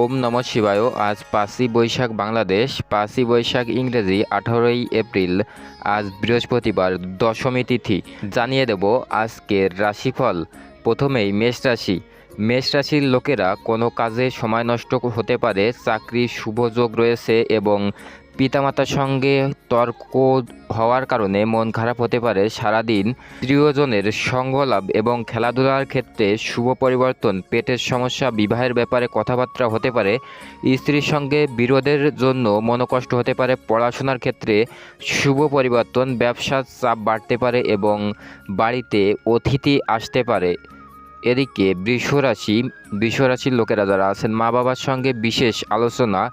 ওম নম শিবায়। আজ পাঁচই বৈশাখ বাংলাদেশ, পাঁচই বৈশাখ ইংরেজি, আঠারোই এপ্রিল, আজ বৃহস্পতিবার, দশমী তিথি। জানিয়ে দেব আজকের রাশিফল। প্রথমেই মেষ রাশি। মেষ রাশির লোকেরা কোনো কাজে সময় নষ্ট হতে পারে, চাকরির শুভযোগ রয়েছে এবং পিতামাতার সঙ্গে তর্ক হওয়ার কারণে মন খারাপ হতে পারে। সারাদিন প্রিয়জনের সঙ্গ লাভ এবং খেলাধুলার ক্ষেত্রে শুভ পরিবর্তন, পেটের সমস্যা, বিবাহের ব্যাপারে কথাবার্তা হতে পারে। স্ত্রীর সঙ্গে বিরোধের জন্য মনোকষ্ট হতে পারে। পড়াশোনার ক্ষেত্রে শুভ পরিবর্তন, ব্যবসার চাপ বাড়তে পারে এবং বাড়িতে অতিথি আসতে পারে। এদিকে বৃষরাশি, বৃষরাশির লোকেরা যারা আছেন মা বাবার সঙ্গে বিশেষ আলোচনা,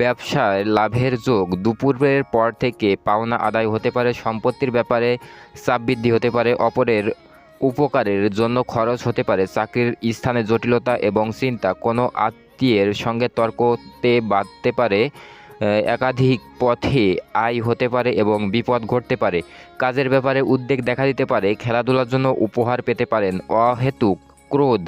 ব্যবসায় লাভের যোগ, দুপুরের পর থেকে পাওনা আদায় হতে পারে, সম্পত্তির ব্যাপারে চাপ বৃদ্ধি হতে পারে, অপরের উপকারের জন্য খরচ হতে পারে, চাকরির স্থানে জটিলতা এবং চিন্তা, কোনো আত্মীয়ের সঙ্গে তর্কতে বাঁধতে পারে একাধিক পথে আয় হতে পারে এবং বিপদ ঘটতে পারে। কাজের ব্যাপারে উদ্বেগ দেখা দিতে পারে, খেলাধুলার জন্য উপহার পেতে পারেন, অহেতুক ক্রোধ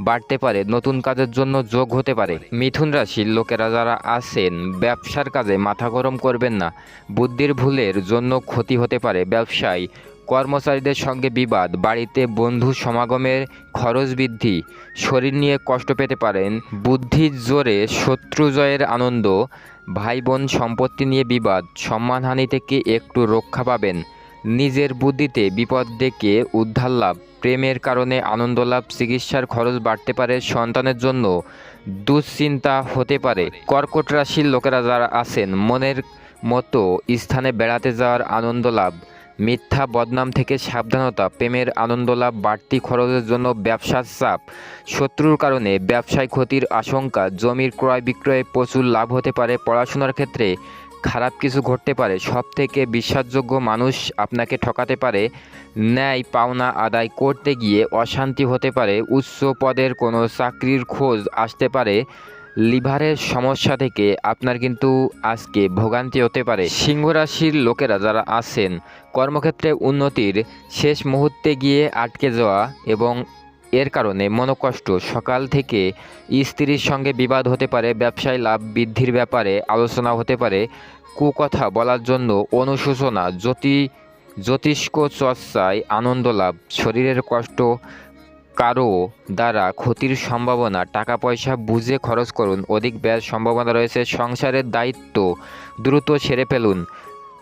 বাড়তে পারে, নতুন কাজের জন্য যোগ হতে পারে। মিথুন রাশির লোকেরা যারা আছেন, ব্যবসার কাজে মাথা গরম করবেন না। বুদ্ধির ভুলের জন্য ক্ষতি হতে পারে। ব্যবসায়, কর্মচারীদের সঙ্গে বিবাদ, বাড়িতে বন্ধু সমাগমের খরচ বৃদ্ধি, শরীর নিয়ে কষ্ট পেতে পারেন, বুদ্ধির জোরে শত্রু জয়ের আনন্দ ভাই বোন সম্পত্তি নিয়ে বিবাদ সম্মানহানি থেকে একটু রক্ষা পাবেন? নিজের বুদ্ধিতে বিপদ ডেকে উদ্ধার লাভ, প্রেমের কারণে আনন্দ লাভ, চিকিৎসার খরচ বাড়তে পারে সন্তানের জন্য, দুশ্চিন্তা হতে পারে। কর্কট রাশির লোকেরা যারা আছেন, মনের মতো স্থানে বেড়াতে যাওয়ার আনন্দ লাভ, মিথ্যা বদনাম থেকে সাবধানতা, প্রেমের আনন্দ লাভ, বাড়তি খরচের জন্য ব্যবসার চাপ, শত্রুর কারণে ব্যবসায় ক্ষতির আশঙ্কা, জমির ক্রয় বিক্রয়ে প্রচুর লাভ হতে পারে, পড়াশোনার ক্ষেত্রে খারাপ কিছু ঘটতে পারে সব থেকে বিশ্বাসযোগ্য মানুষ আপনাকে ঠকাতে পারে, ন্যায় পাওনা আদায় করতে গিয়ে অশান্তি হতে পারে, উচ্চ পদের কোনো চাকরির খোঁজ আসতে পারে, লিভারের সমস্যা থেকে আপনার কিন্তু আজকে ভোগান্তি হতে পারে। সিংহ রাশির লোকেরা যারা আছেন, কর্মক্ষেত্রে উন্নতির শেষ মুহূর্তে গিয়ে আটকে যাওয়া এবং এর কারণে মনোকষ্ট। সকাল থেকে স্ত্রীর সঙ্গে বিবাদ হতে পারে, ব্যবসায় লাভ বৃদ্ধির ব্যাপারে আলোচনা হতে পারে। কুকথা বলার জন্য অনুশোচনা, জ্যোতি, জ্যোতিষ্ক চর্চায় আনন্দ লাভ, শরীরের কষ্ট কারও দ্বারা ক্ষতির সম্ভাবনা টাকা পয়সা বুঝে খরচ করুন, অধিক ব্যয়ের সম্ভাবনা রয়েছে, সংসারের দায়িত্ব দ্রুত সেরে ফেলুন।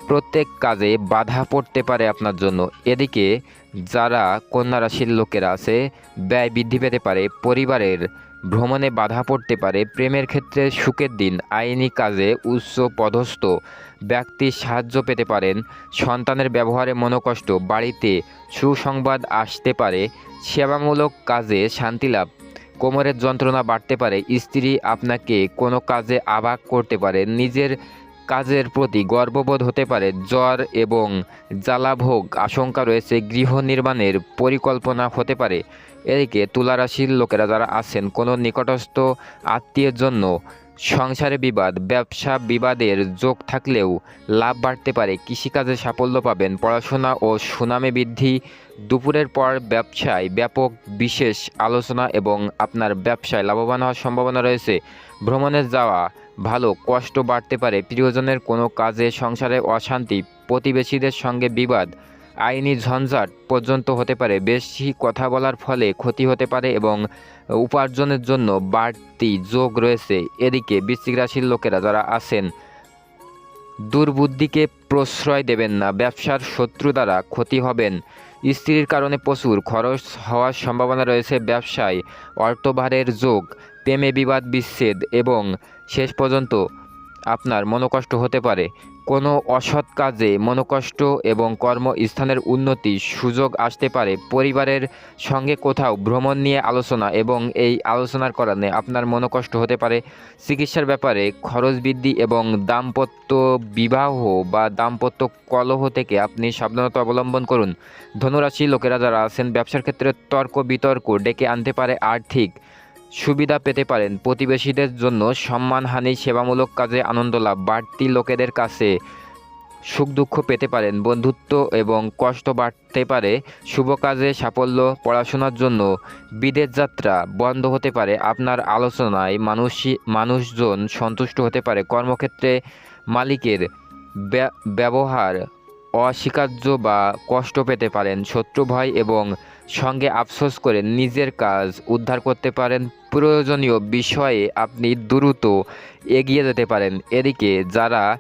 প্রত্যেক কাজে বাধা পড়তে পারে আপনার জন্য। এদিকে যারা কন্যা রাশির লোকেরা আছে, ব্যয় বৃদ্ধি পেতে পারে, পরিবারের ভ্রমণে বাধা পড়তে পারে, প্রেমের ক্ষেত্রে সুখের দিন, আইনি কাজে উচ্চ পদস্থ ব্যক্তি সাহায্য পেতে পারেন, সন্তানের ব্যবহারে মনোকষ্ট, বাড়িতে সুসংবাদ আসতে পারে, সেবামূলক কাজে শান্তি লাভ, কোমরের যন্ত্রণা বাড়তে পারে, স্ত্রী আপনাকে কোনো কাজে আবাক করতে পারে, নিজের কাজের প্রতি গর্ববোধ হতে পারে জ্বর এবং জ্বালাভোগ আশঙ্কা রয়েছে গৃহ নির্মাণের পরিকল্পনা হতে পারে। এদিকে তুলারাশির লোকেরা যারা আছেন, কোনো নিকটস্থ আত্মীয়ের জন্য সংসারে বিবাদ, ব্যবসা বিবাদের যোগ থাকলেও লাভ বাড়তে পারে। কৃষিকাজে সাফল্য পাবেন, পড়াশোনা ও সুনামে বৃদ্ধি, দুপুরের পর ব্যবসায় ব্যাপক বিশেষ আলোচনা এবং আপনার ব্যবসায় লাভবান হওয়ার সম্ভাবনা রয়েছে। ভ্রমণে যাওয়া ভালো কষ্ট বাড়তে পারে। প্রিয়জনের কোনো কাজে, সংসারে অশান্তি, প্রতিবেশীদের সঙ্গে বিবাদ, আইনি ঝঞ্ঝাট পর্যন্ত হতে পারে। বেশি কথা বলার ফলে ক্ষতি হতে পারে এবং উপার্জনের জন্য বাড়তি যোগ রয়েছে। এদিকে বৃশ্চিক রাশির লোকেরা যারা আছেন, দুর্বুদ্ধিকে প্রশ্রয় দেবেন না। ব্যবসার শত্রু দ্বারা ক্ষতি হবেন। স্ত্রীর কারণে প্রচুর খরচ হওয়ার সম্ভাবনা রয়েছে ব্যবসায়। অর্থভারের যোগ প্রেমে বিবাদ, বিচ্ছেদ এবং শেষ পর্যন্ত আপনার মনোকষ্ট হতে পারে। কোনো অসৎ কাজে মনোকষ্ট এবং কর্মস্থানের উন্নতি সুযোগ আসতে পারে। পরিবারের সঙ্গে কোথাও ভ্রমণ নিয়ে আলোচনা এবং এই আলোচনার কারণে আপনার মনোকষ্ট হতে পারে। চিকিৎসার ব্যাপারে খরচ বৃদ্ধি এবং দাম্পত্য বিবাহ বা দাম্পত্য কলহ থেকে আপনি সাবধানতা অবলম্বন করুন। ধনুরাশি লোকেরা যারা আছেন, ব্যবসার ক্ষেত্রে তর্ক বিতর্ক ডেকে আনতে পারে আর্থিক সুবিধা পেতে পারেন। প্রতিবেশীদের জন্য সম্মানহানি, সেবামূলক কাজে আনন্দ লাভ, বাড়তি লোকেদের কাছে সুখ দুঃখ পেতে পারেন। বন্ধুত্ব এবং কষ্ট বাড়তে পারে। শুভ কাজে, সাফল্য, পড়াশোনার জন্য বিদেশ যাত্রা বন্ধ হতে পারে। আপনার আলোচনায় মানুষই, মানুষজন সন্তুষ্ট হতে পারে। কর্মক্ষেত্রে মালিকের ব্য- ব্যবহার অস্বীকার্য বা কষ্ট পেতে পারেন, শত্রু ভয় এবং সঙ্গে আফসোস করে নিজের কাজ উদ্ধার করতে পারেন। প্রয়োজনীয় বিষয়ে আপনি দ্রুত এগিয়ে যেতে পারেন। এদিকে যারা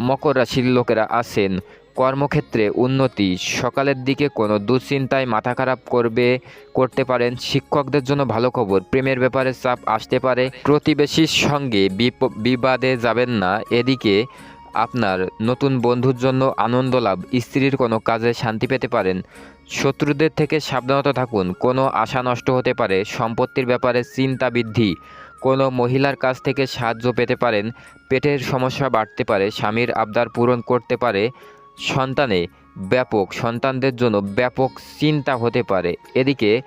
মকর রাশির লোকেরা আছেন, কর্মক্ষেত্রে উন্নতি, সকালের দিকে কোনো দুশ্চিন্তায় মাথা খারাপ করবে, করতে পারেন। শিক্ষকদের জন্য ভালো খবর, প্রেমের ব্যাপারে চাপ আসতে পারে। প্রতিবেশীর সঙ্গে বিবাদে যাবেন না। এদিকে আপনার নতুন বন্ধুর জন্য আনন্দ লাভ স্ত্রীর কোনো কাজে শান্তি পেতে পারেন। শত্রুদের থেকে সাবধানতা থাকুন। কোনো আশা নষ্ট হতে পারে। সম্পত্তির ব্যাপারে চিন্তা বৃদ্ধি। কোনো মহিলার কাছ থেকে সাহায্য পেতে পারেন। পেটের সমস্যা বাড়তে পারে। স্বামীর আবদার পূরণ করতে পারে। সন্তানে ব্যাপক, সন্তানদের জন্য ব্যাপক চিন্তা হতে পারে। এদিকে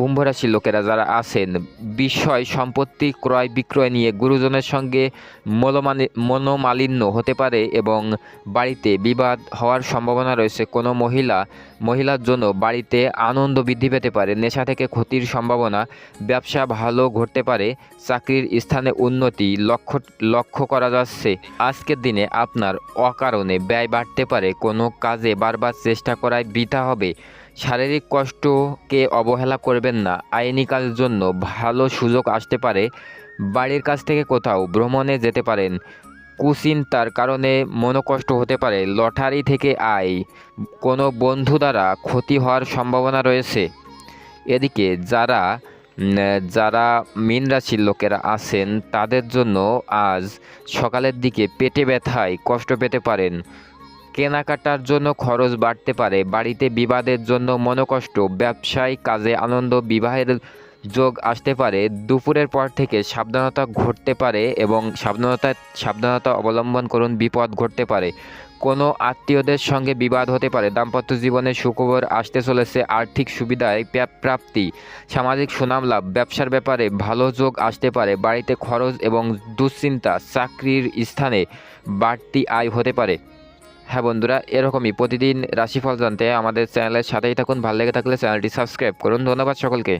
কুম্ভ রাশির লোকেরা যারা আছেন, বিষয়, সম্পত্তি, ক্রয় বিক্রয় নিয়ে গুরুজনের সঙ্গে মনোমানি মনোমালিন্য হতে পারে এবং বাড়িতে বিবাদ হওয়ার সম্ভাবনা রয়েছে। কোনো মহিলা, মহিলার জন্য বাড়িতে আনন্দ বৃদ্ধি পেতে পারে। নেশা থেকে ক্ষতির সম্ভাবনা, ব্যবসা ভালো ঘটতে পারে, চাকরির স্থানে উন্নতি লক্ষ্য লক্ষ্য করা যাচ্ছে। আজকের দিনে আপনার অকারণে ব্যয় বাড়তে পারে। কোনো কাজে বারবার চেষ্টা করায় বৃথা হবে। শারীরিক কষ্টকে অবহেলা করবেন না। আইনি কাজের জন্য ভালো সুযোগ আসতে পারে। বাড়ির কাছ থেকে কোথাও ভ্রমণে যেতে পারেন। কুচিন্তার কারণে মনোকষ্ট হতে পারে। লটারি থেকে আয়। কোনো বন্ধু দ্বারা ক্ষতি হওয়ার সম্ভাবনা রয়েছে। এদিকে যারা যারা মীন রাশির লোকেরা আছেন, তাদের জন্য আজ সকালের দিকে পেটে ব্যথায় কষ্ট পেতে পারেন। কেনাকাটার জন্য খরচ বাড়তে পারে। বাড়িতে বিবাদের জন্য মনোকষ্ট ব্যবসায় কাজে আনন্দ, বিবাহের যোগ আসতে পারে। দুপুরের পর থেকে সাবধানতা ঘটতে পারে এবং সাবধানতা সাবধানতা অবলম্বন করুন, বিপদ ঘটতে পারে। কোনো আত্মীয়দের সঙ্গে বিবাদ হতে পারে। দাম্পত্য জীবনে সুখবর আসতে চলেছে, আর্থিক সুবিধায় প্রা- প্রাপ্তি, সামাজিক সুনাম লাভ, ব্যবসার ব্যাপারে ভালো যোগ আসতে পারে। বাড়িতে খরচ এবং দুশ্চিন্তা চাকরির স্থানে বাড়তি আয় হতে পারে। হ্যাঁ বন্ধুরা, এরকমই প্রতিদিন রাশিফল জানতে আমাদের চ্যানেলের সাথেই থাকুন। ভালো লেগে থাকলে চ্যানেলটি সাবস্ক্রাইব করুন। ধন্যবাদ সকলকে।